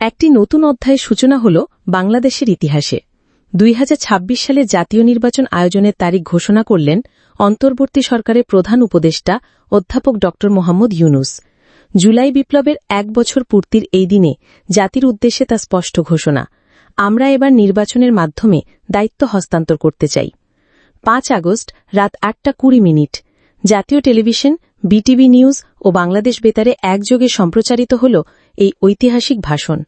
একটি নতুন অধ্যায়ের সূচনা হল বাংলাদেশের ইতিহাসে। দুই হাজার ছাব্বিশ সালে জাতীয় নির্বাচন আয়োজনের তারিখ ঘোষণা করলেন অন্তর্বর্তী সরকারের প্রধান উপদেষ্টা অধ্যাপক ড. মোহাম্মদ ইউনুস। জুলাই বিপ্লবের এক বছর পূর্তির এই দিনে জাতির উদ্দেশ্যে তা স্পষ্ট ঘোষণা। আমরা এবার নির্বাচনের মাধ্যমে দায়িত্ব হস্তান্তর করতে চাই। পাঁচ আগস্ট রাত আটটা কুড়ি মিনিট। জাতীয় টেলিভিশন বিটিভি নিউজ ও বাংলাদেশ বেতারে একযোগে সম্প্রচারিত হল এই ঐতিহাসিক ভাষণ।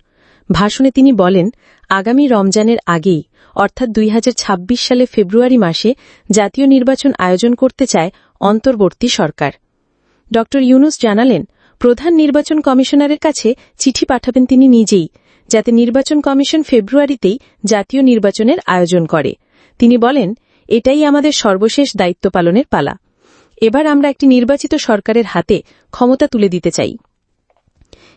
ভাষণে তিনি বলেন, আগামী রমজানের আগেই, অর্থাৎ দুই হাজার ছাব্বিশ সালে ফেব্রুয়ারি মাসে, জাতীয় নির্বাচন আয়োজন করতে চায় অন্তর্বর্তী সরকার। ড. ইউনুস জানালেন, প্রধান নির্বাচন কমিশনারের কাছে চিঠি পাঠাবেন তিনি নিজেই, যাতে নির্বাচন কমিশন ফেব্রুয়ারিতেই জাতীয় নির্বাচনের আয়োজন করে। তিনি বলেন, এটাই আমাদের সর্বশেষ দায়িত্ব পালনের পালা। এবার আমরা একটি নির্বাচিত সরকারের হাতে ক্ষমতা তুলে দিতে চাই।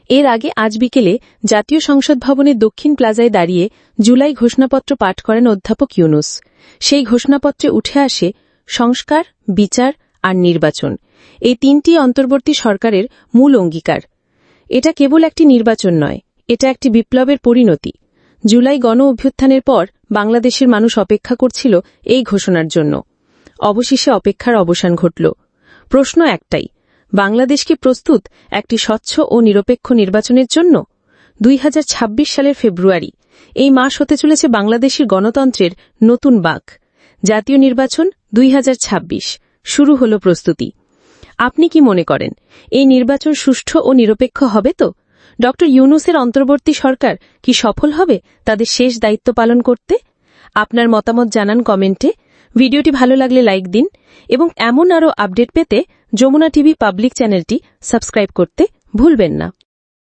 এর আগে আজ বিকেলে জাতীয় সংসদ ভবনের দক্ষিণ প্লাজায় দাঁড়িয়ে জুলাই ঘোষণাপত্র পাঠ করেন অধ্যাপক ইউনুস। সেই ঘোষণাপত্রে উঠে আসে সংস্কার, বিচার আর নির্বাচন। এই তিনটি অন্তর্বর্তী সরকারের মূল অঙ্গীকার। এটা কেবল একটি নির্বাচন নয়, এটা একটি বিপ্লবের পরিণতি। জুলাই গণ অভ্যুত্থানের পর বাংলাদেশের মানুষ অপেক্ষা করছিল এই ঘোষণার জন্য। অবশেষে অপেক্ষার অবসান ঘটল। প্রশ্ন একটাই, বাংলাদেশ কি প্রস্তুত একটি স্বচ্ছ ও নিরপেক্ষ নির্বাচনের জন্য? দুই হাজার ছাব্বিশ সালের ফেব্রুয়ারি, এই মাস হতে চলেছে বাংলাদেশের গণতন্ত্রের নতুন বাক। জাতীয় নির্বাচন দুই হাজার ছাব্বিশ, শুরু হল প্রস্তুতি। আপনি কি মনে করেন, এই নির্বাচন সুষ্ঠু ও নিরপেক্ষ হবে তো? ড. ইউনুসের অন্তর্বর্তী সরকার কি সফল হবে তাদের শেষ দায়িত্ব পালন করতে? আপনার মতামত জানান কমেন্টে। ভিডিওটি ভালো লাগলে লাইক দিন এবং এমন আরও আপডেট পেতে যমুনা টিভি পাবলিক চ্যানেলটি সাবস্ক্রাইব করতে ভুলবেন না।